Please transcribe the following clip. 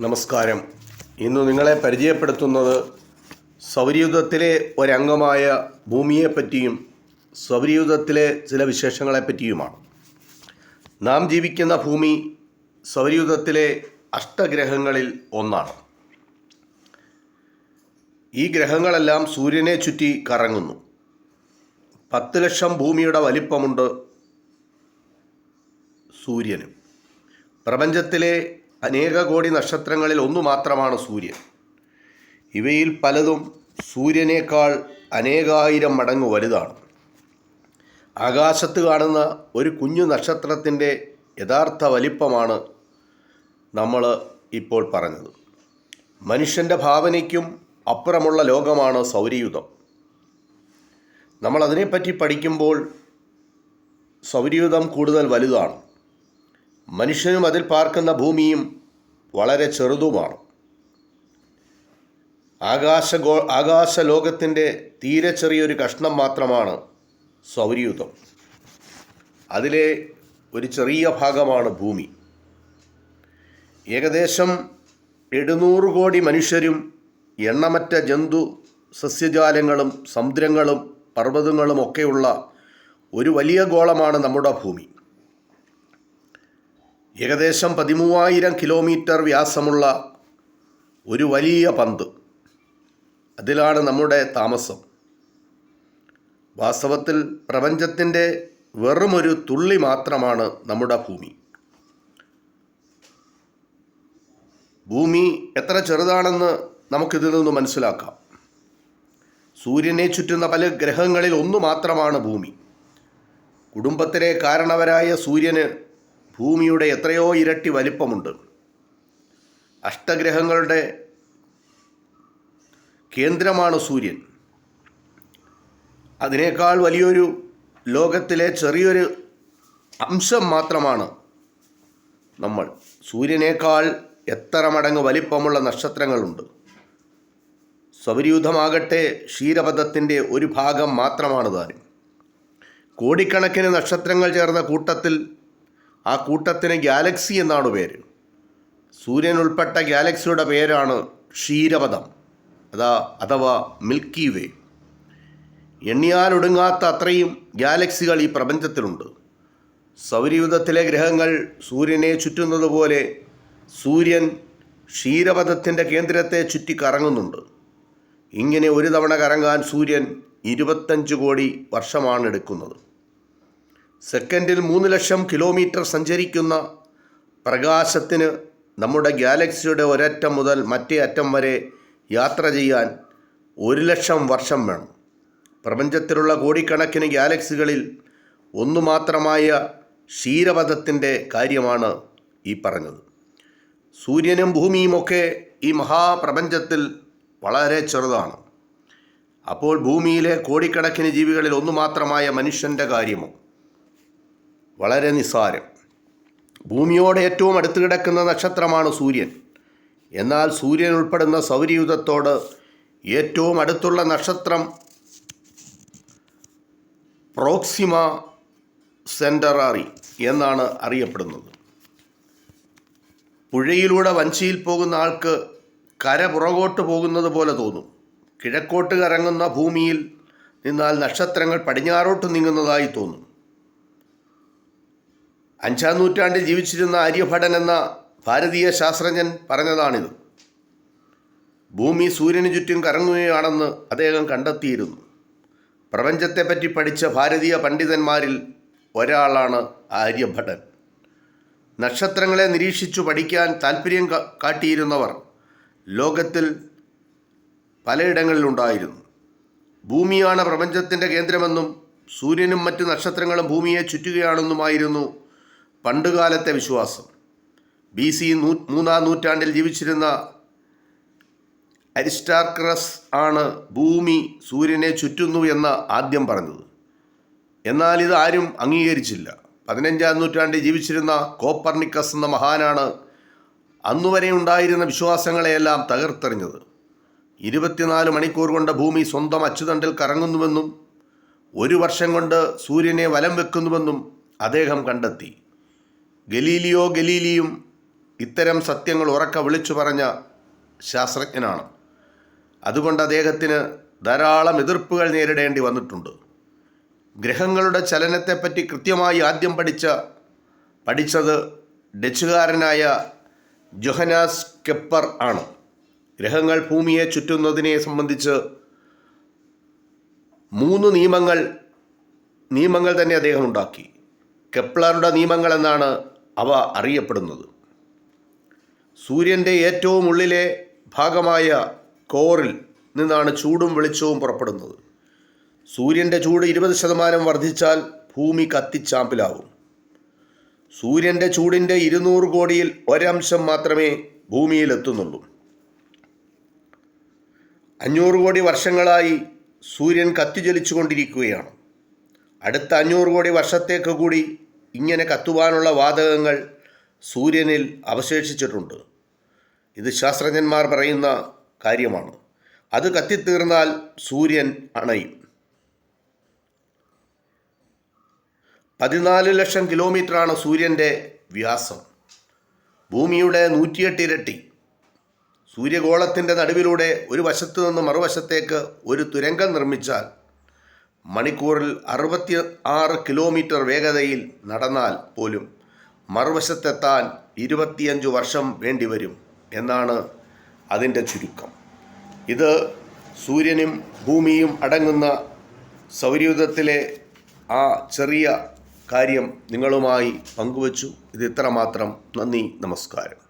നമസ്കാരം. ഇന്ന് നിങ്ങളെ പരിചയപ്പെടുത്തുന്നത് സൗരയൂഥത്തിലെ ഒരംഗമായ ഭൂമിയെപ്പറ്റിയും സൗരയൂഥത്തിലെ ചില വിശേഷങ്ങളെപ്പറ്റിയുമാണ്. നാം ജീവിക്കുന്ന ഭൂമി സൗരയൂഥത്തിലെ അഷ്ടഗ്രഹങ്ങളിൽ ഒന്നാണ്. ഈ ഗ്രഹങ്ങളെല്ലാം സൂര്യനെ ചുറ്റി കറങ്ങുന്നു. പത്ത് ലക്ഷം ഭൂമിയുടെ വലിപ്പമുണ്ട് സൂര്യന്. പ്രപഞ്ചത്തിലെ അനേക കോടി നക്ഷത്രങ്ങളിൽ ഒന്നു മാത്രമാണ് സൂര്യൻ. ഇവയിൽ പലതും സൂര്യനേക്കാൾ അനേകായിരം മടങ്ങ് വലുതാണ്. ആകാശത്ത് കാണുന്ന ഒരു കുഞ്ഞു നക്ഷത്രത്തിന്റെ യഥാർത്ഥ വലിപ്പമാണ് നമ്മൾ ഇപ്പോൾ പറഞ്ഞത്. മനുഷ്യന്റെ ഭാവനയ്ക്കും അപ്പുറമുള്ള ലോകമാണ് സൗരയുധം നമ്മൾ അതിനെപ്പറ്റി പഠിക്കുമ്പോൾ സൗരയുധം കൂടുതൽ വലുതാണ്. മനുഷ്യനും അതിൽ പാർക്കുന്ന ഭൂമിയും വളരെ ചെറുതുമാണ്. ആകാശഗോ ആകാശലോകത്തിന്റെ തീരെ ചെറിയൊരു കഷ്ണം മാത്രമാണ് സൗരയൂഥം. അതിലെ ഒരു ചെറിയ ഭാഗമാണ് ഭൂമി. ഏകദേശം എഴുന്നൂറ് കോടി മനുഷ്യരും എണ്ണമറ്റ ജന്തു സസ്യജാലങ്ങളും സമുദ്രങ്ങളും പർവതങ്ങളും ഒക്കെയുള്ള ഒരു വലിയ ഗോളമാണ് നമ്മുടെ ഭൂമി. ഏകദേശം പതിമൂവായിരം കിലോമീറ്റർ വ്യാസമുള്ള ഒരു വലിയ പന്ത്. അതിലാണ് നമ്മുടെ താമസം. വാസ്തവത്തിൽ പ്രപഞ്ചത്തിന്റെ വെറുമൊരു തുള്ളി മാത്രമാണ് നമ്മുടെ ഭൂമി. ഭൂമി എത്ര ചെറുതാണെന്ന് നമുക്കിതിൽ നിന്ന് മനസ്സിലാക്കാം. സൂര്യനെ ചുറ്റുന്ന പല ഗ്രഹങ്ങളിൽ ഒന്നു മാത്രമാണ് ഭൂമി. കുടുംബത്തിലെ കാരണവരായ സൂര്യന് ഭൂമിയുടെ എത്രയോ ഇരട്ടി വലിപ്പമുണ്ട്. അഷ്ടഗ്രഹങ്ങളുടെ കേന്ദ്രമാണ് സൂര്യൻ. അതിനേക്കാൾ വലിയൊരു ലോകത്തിലെ ചെറിയൊരു അംശം മാത്രമാണ് നമ്മൾ. സൂര്യനേക്കാൾ എത്ര മടങ്ങ് വലിപ്പമുള്ള നക്ഷത്രങ്ങളുണ്ട്. സൗരയൂഥമാകട്ടെ ക്ഷീരപഥത്തിന്റെ ഒരു ഭാഗം മാത്രമാണ് താനും കോടിക്കണക്കിന് നക്ഷത്രങ്ങൾ ചേർന്ന കൂട്ടത്തിൽ ആ കൂട്ടത്തിന് ഗാലക്സി എന്നാണ് പേര്. സൂര്യൻ ഉൾപ്പെട്ട ഗാലക്സിയുടെ പേരാണ് ക്ഷീരപഥം അതാ അഥവാ മിൽക്കി വേ. എണ്ണിയാലൊടുങ്ങാത്ത അത്രയും ഗാലക്സികൾ ഈ പ്രപഞ്ചത്തിലുണ്ട്. സൗരയുധത്തിലെ ഗ്രഹങ്ങൾ സൂര്യനെ ചുറ്റുന്നത് പോലെ സൂര്യൻ ക്ഷീരപഥത്തിന്റെ കേന്ദ്രത്തെ ചുറ്റി കറങ്ങുന്നുണ്ട്. ഇങ്ങനെ ഒരു തവണ കറങ്ങാൻ സൂര്യൻ ഇരുപത്തഞ്ച് കോടി വർഷമാണ് എടുക്കുന്നത്. സെക്കൻഡിൽ മൂന്ന് ലക്ഷം കിലോമീറ്റർ സഞ്ചരിക്കുന്ന പ്രകാശത്തിന് നമ്മുടെ ഗാലക്സിയുടെ ഒരറ്റം മുതൽ മറ്റേ അറ്റം വരെ യാത്ര ചെയ്യാൻ ഒരു ലക്ഷം വർഷം വേണം. പ്രപഞ്ചത്തിലുള്ള കോടിക്കണക്കിന് ഗാലക്സികളിൽ ഒന്നു മാത്രമായ ക്ഷീരപഥത്തിന്റെ കാര്യമാണ് ഈ പറഞ്ഞത്. സൂര്യനും ഭൂമിയുമൊക്കെ ഈ മഹാപ്രപഞ്ചത്തിൽ വളരെ ചെറുതാണ്. അപ്പോൾ ഭൂമിയിലെ കോടിക്കണക്കിന് ജീവികളിൽ ഒന്നു മാത്രമായ മനുഷ്യന്റെ കാര്യമോ? വളരെ നിസ്സാരം. ഭൂമിയോട് ഏറ്റവും അടുത്ത് കിടക്കുന്ന നക്ഷത്രമാണ് സൂര്യൻ. എന്നാൽ സൂര്യൻ ഉൾപ്പെടുന്ന സൗരയൂഥത്തോട് ഏറ്റവും അടുത്തുള്ള നക്ഷത്രം പ്രോക്സിമ സെന്ററാറി എന്നാണ് അറിയപ്പെടുന്നത്. പുഴയിലൂടെ വഞ്ചിയിൽ പോകുന്ന ആൾക്ക് കര പുറകോട്ട് പോകുന്നത് പോലെ തോന്നും. കിഴക്കോട്ട് കറങ്ങുന്ന ഭൂമിയിൽ നിന്നാൽ നക്ഷത്രങ്ങൾ പടിഞ്ഞാറോട്ട് നീങ്ങുന്നതായി തോന്നും. അഞ്ചാം നൂറ്റാണ്ടിൽ ജീവിച്ചിരുന്ന ആര്യഭടൻ എന്ന ഭാരതീയ ശാസ്ത്രജ്ഞൻ പറഞ്ഞതാണിത്. ഭൂമി സൂര്യന് ചുറ്റും കറങ്ങുകയാണെന്ന് അദ്ദേഹം കണ്ടെത്തിയിരുന്നു. പ്രപഞ്ചത്തെപ്പറ്റി പഠിച്ച ഭാരതീയ പണ്ഡിതന്മാരിൽ ഒരാളാണ് ആര്യഭടൻ. നക്ഷത്രങ്ങളെ നിരീക്ഷിച്ചു പഠിക്കാൻ താല്പര്യം കാട്ടിയിരുന്നവർ ലോകത്തിൽ പലയിടങ്ങളിലുണ്ടായിരുന്നു. ഭൂമിയാണ് പ്രപഞ്ചത്തിന്റെ കേന്ദ്രമെന്നും സൂര്യനും മറ്റ് നക്ഷത്രങ്ങളും ഭൂമിയെ ചുറ്റുകയാണെന്നുമായിരുന്നു പണ്ടുകാലത്തെ വിശ്വാസം. ബി സി നൂ മൂന്നാം നൂറ്റാണ്ടിൽ ജീവിച്ചിരുന്ന അരിസ്റ്റാർക്രസ് ആണ് ഭൂമി സൂര്യനെ ചുറ്റുന്നു എന്ന് ആദ്യം പറഞ്ഞത്. എന്നാൽ ഇത് ആരും അംഗീകരിച്ചില്ല. പതിനഞ്ചാം നൂറ്റാണ്ടിൽ ജീവിച്ചിരുന്ന കോപ്പർണിക്കസ് എന്ന മഹാനാണ് അന്നുവരെ ഉണ്ടായിരുന്ന വിശ്വാസങ്ങളെയെല്ലാം തകർത്തെറിഞ്ഞത്. ഇരുപത്തിനാല് മണിക്കൂർ കൊണ്ട് ഭൂമി സ്വന്തം അച്ചുതണ്ടിൽ കറങ്ങുന്നുവെന്നും ഒരു വർഷം കൊണ്ട് സൂര്യനെ വലം വെക്കുന്നുവെന്നും അദ്ദേഹം കണ്ടെത്തി. ഗലീലിയോ ഗലീലിയും ഇത്തരം സത്യങ്ങൾ ഉറക്ക വിളിച്ചു പറഞ്ഞ ശാസ്ത്രജ്ഞനാണ്. അതുകൊണ്ട് അദ്ദേഹത്തിന് ധാരാളം എതിർപ്പുകൾ നേരിടേണ്ടി വന്നിട്ടുണ്ട്. ഗ്രഹങ്ങളുടെ ചലനത്തെപ്പറ്റി കൃത്യമായി ആദ്യം പഠിച്ച പഠിച്ചത് ഡച്ചുകാരനായ ജൊഹനാസ് കെപ്പർ ആണ്. ഗ്രഹങ്ങൾ ഭൂമിയെ ചുറ്റുന്നതിനെ സംബന്ധിച്ച് മൂന്ന് നിയമങ്ങൾ നിയമങ്ങൾ തന്നെ അദ്ദേഹം ഉണ്ടാക്കി. കെപ്ലറുടെ നിയമങ്ങൾ എന്നാണ് അവ അറിയപ്പെടുന്നത്. സൂര്യന്റെ ഏറ്റവും ഉള്ളിലെ ഭാഗമായ കോറിൽ നിന്നാണ് ചൂടും വെളിച്ചവും പുറപ്പെടുന്നത്. സൂര്യന്റെ ചൂട് ഇരുപത് ശതമാനം വർദ്ധിച്ചാൽ ഭൂമി കത്തിച്ചാമ്പിലാവും സൂര്യന്റെ ചൂടിന്റെ ഇരുന്നൂറ് കോടിയിൽ ഒരംശം മാത്രമേ ഭൂമിയിലെത്തുന്നുള്ളൂ. അഞ്ഞൂറ് കോടി വർഷങ്ങളായി സൂര്യൻ കത്തിജ്വലിച്ചുകൊണ്ടിരിക്കുകയാണ്. അടുത്ത അഞ്ഞൂറ് കോടി വർഷത്തേക്ക് കൂടി ഇങ്ങനെ കത്തുവാനുള്ള വാതകങ്ങൾ സൂര്യനിൽ അവശേഷിച്ചിട്ടുണ്ട്. ഇത് ശാസ്ത്രജ്ഞന്മാർ പറയുന്ന കാര്യമാണ്. അത് കത്തിത്തീർന്നാൽ സൂര്യൻ അണയും. പതിനാല് ലക്ഷം കിലോമീറ്ററാണ് സൂര്യന്റെ വ്യാസം. ഭൂമിയുടെ നൂറ്റിയെട്ട് ഇരട്ടി. സൂര്യഗോളത്തിന്റെ നടുവിലൂടെ ഒരു വശത്തു നിന്ന് മറുവശത്തേക്ക് ഒരു തുരങ്കം നിർമ്മിച്ചാൽ മണിക്കൂറിൽ അറുപത്തി ആറ് കിലോമീറ്റർ വേഗതയിൽ നടന്നാൽ പോലും മറുവശത്തെത്താൻ ഇരുപത്തിയഞ്ച് വർഷം വേണ്ടിവരും എന്നാണ് അതിന്റെ ചുരുക്കം. ഇത് സൂര്യനും ഭൂമിയും അടങ്ങുന്ന സൗരയുധത്തിലെ ആ ചെറിയ കാര്യം നിങ്ങളുമായി പങ്കുവച്ചു. ഇത് ഇത്രമാത്രം. നന്ദി നമസ്കാരം.